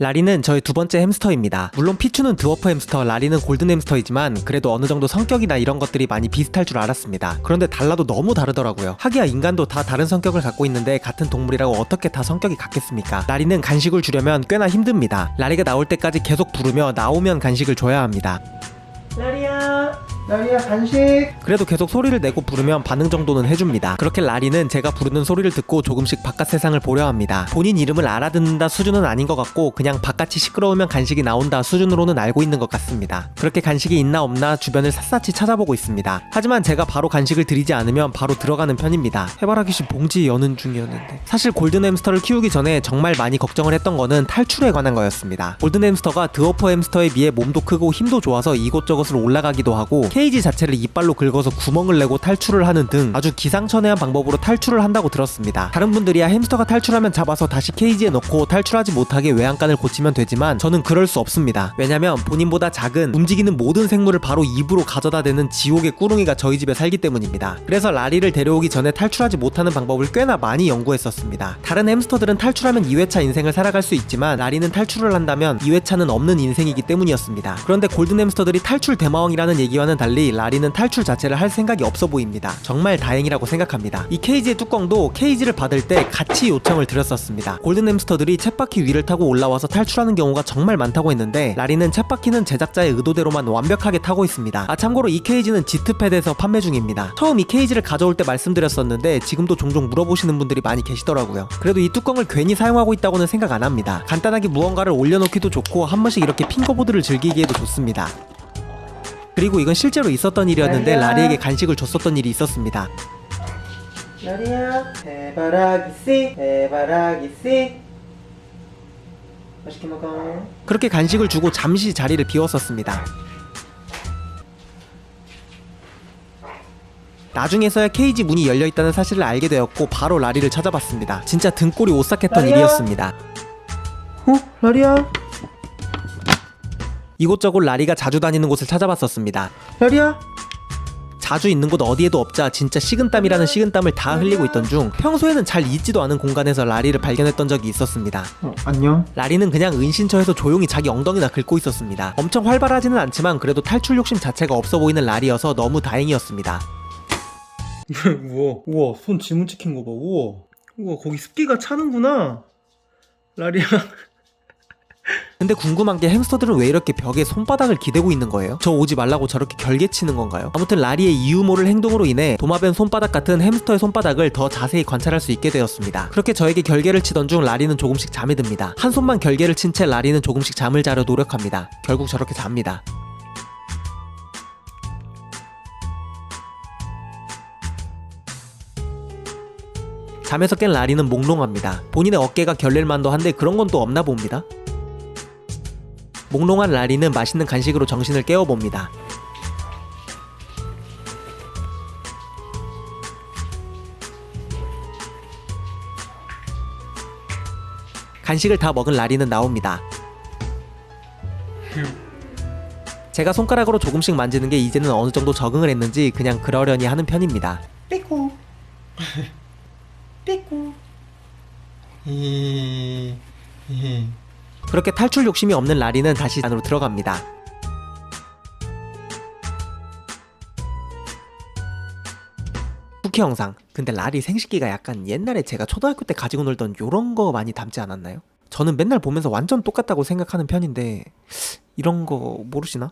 라리는 저의 두 번째 햄스터입니다. 물론 피추는 드워프 햄스터, 라리는 골든 햄스터이지만 그래도 어느 정도 성격이나 이런 것들이 많이 비슷할 줄 알았습니다. 그런데 달라도 너무 다르더라고요. 하기야 인간도 다 다른 성격을 갖고 있는데 같은 동물이라고 어떻게 다 성격이 같겠습니까? 라리는 간식을 주려면 꽤나 힘듭니다. 라리가 나올 때까지 계속 부르며 나오면 간식을 줘야 합니다. 라리야 라리야 간식. 그래도 계속 소리를 내고 부르면 반응 정도는 해줍니다. 그렇게 라리는 제가 부르는 소리를 듣고 조금씩 바깥 세상을 보려 합니다. 본인 이름을 알아듣는다 수준은 아닌 것 같고 그냥 바깥이 시끄러우면 간식이 나온다 수준으로는 알고 있는 것 같습니다. 그렇게 간식이 있나 없나 주변을 샅샅이 찾아보고 있습니다. 하지만 제가 바로 간식을 드리지 않으면 바로 들어가는 편입니다. 해바라기 씨 봉지 여는 중이었는데. 사실 골든 햄스터를 키우기 전에 정말 많이 걱정을 했던 거는 탈출에 관한 거였습니다. 골든 햄스터가 드워프 햄스터에 비해 몸도 크고 힘도 좋아서 이곳저곳을 올라가기도 하고 케이지 자체를 이빨로 긁어서 구멍을 내고 탈출을 하는 등 아주 기상천외한 방법으로 탈출을 한다고 들었습니다. 다른 분들이야 햄스터가 탈출하면 잡아서 다시 케이지에 넣고 탈출하지 못하게 외양간을 고치면 되지만 저는 그럴 수 없습니다. 왜냐면 본인보다 작은 움직이는 모든 생물을 바로 입으로 가져다 대는 지옥의 꾸릉이가 저희 집에 살기 때문입니다. 그래서 라리를 데려오기 전에 탈출하지 못하는 방법을 꽤나 많이 연구했었습니다. 다른 햄스터들은 탈출하면 2회차 인생을 살아갈 수 있지만 라리는 탈출을 한다면 2회차는 없는 인생이기 때문이었습니다. 그런데 골든 햄스터들이 탈출 대마왕이라는 얘기와는 달리 라리는 탈출 자체를 할 생각이 없어 보입니다. 정말 다행이라고 생각합니다. 이 케이지의 뚜껑도 케이지를 받을 때 같이 요청을 드렸었습니다. 골든 햄스터들이 쳇바퀴 위를 타고 올라와서 탈출하는 경우가 정말 많다고 했는데 라리는 쳇바퀴는 제작자의 의도대로만 완벽하게 타고 있습니다. 아 참고로 이 케이지는 지트패드에서 판매 중입니다. 처음 이 케이지를 가져올 때 말씀드렸었는데 지금도 종종 물어보시는 분들이 많이 계시더라고요. 그래도 이 뚜껑을 괜히 사용하고 있다고는 생각 안 합니다. 간단하게 무언가를 올려놓기도 좋고 한 번씩 이렇게 핑거보드를 즐기기에도 좋습니다. 그리고 이건 실제로 있었던 일이었는데 라리야. 라리에게 간식을 줬었던 일이 있었습니다. 라리야 해바라기 씨 해바라기 씨 맛있게 먹어 그렇게 간식을 주고 잠시 자리를 비웠었습니다. 나중에서야 케이지 문이 열려 있다는 사실을 알게 되었고 바로 라리를 찾아봤습니다. 진짜 등골이 오싹했던 라리야? 일이었습니다. 어? 라리야 이곳저곳 라리가 자주 다니는 곳을 찾아봤었습니다. 라리야 자주 있는 곳 어디에도 없자 진짜 식은땀이라는 식은땀을 다 흘리고 있던 중 평소에는 잘 잊지도 않은 공간에서 라리를 발견했던 적이 있었습니다. 어 안녕 라리는 그냥 은신처에서 조용히 자기 엉덩이나 긁고 있었습니다. 엄청 활발하지는 않지만 그래도 탈출 욕심 자체가 없어 보이는 라리여서 너무 다행이었습니다. 우와 우와 손 지문 찍힌 거 봐 우와 우와 거기 습기가 차는구나 라리야 근데 궁금한 게 햄스터들은 왜 이렇게 벽에 손바닥을 기대고 있는 거예요? 저 오지 말라고 저렇게 결계치는 건가요? 아무튼 라리의 이유 모를 행동으로 인해 도마뱀 손바닥 같은 햄스터의 손바닥을 더 자세히 관찰할 수 있게 되었습니다. 그렇게 저에게 결계를 치던 중 라리는 조금씩 잠에 듭니다. 한 손만 결계를 친 채 라리는 조금씩 잠을 자려 노력합니다. 결국 저렇게 잡니다. 잠에서 깬 라리는 몽롱합니다. 본인의 어깨가 결릴만도 한데 그런 건 또 없나 봅니다. 몽롱한 라리는 맛있는 간식으로 정신을 깨워봅니다. 간식을 다 먹은 라리는 나옵니다. 제가 손가락으로 조금씩 만지는 게 이제는 어느 정도 적응을 했는지 그냥 그러려니 하는 편입니다. 삐꾸 이 이. 그렇게 탈출 욕심이 없는 라리는 다시 안으로 들어갑니다. 쿠키 영상. 근데 라리 생식기가 약간 옛날에 제가 초등학교 때 가지고 놀던 요런 거 많이 닮지 않았나요? 저는 맨날 보면서 완전 똑같다고 생각하는 편인데 이런 거 모르시나?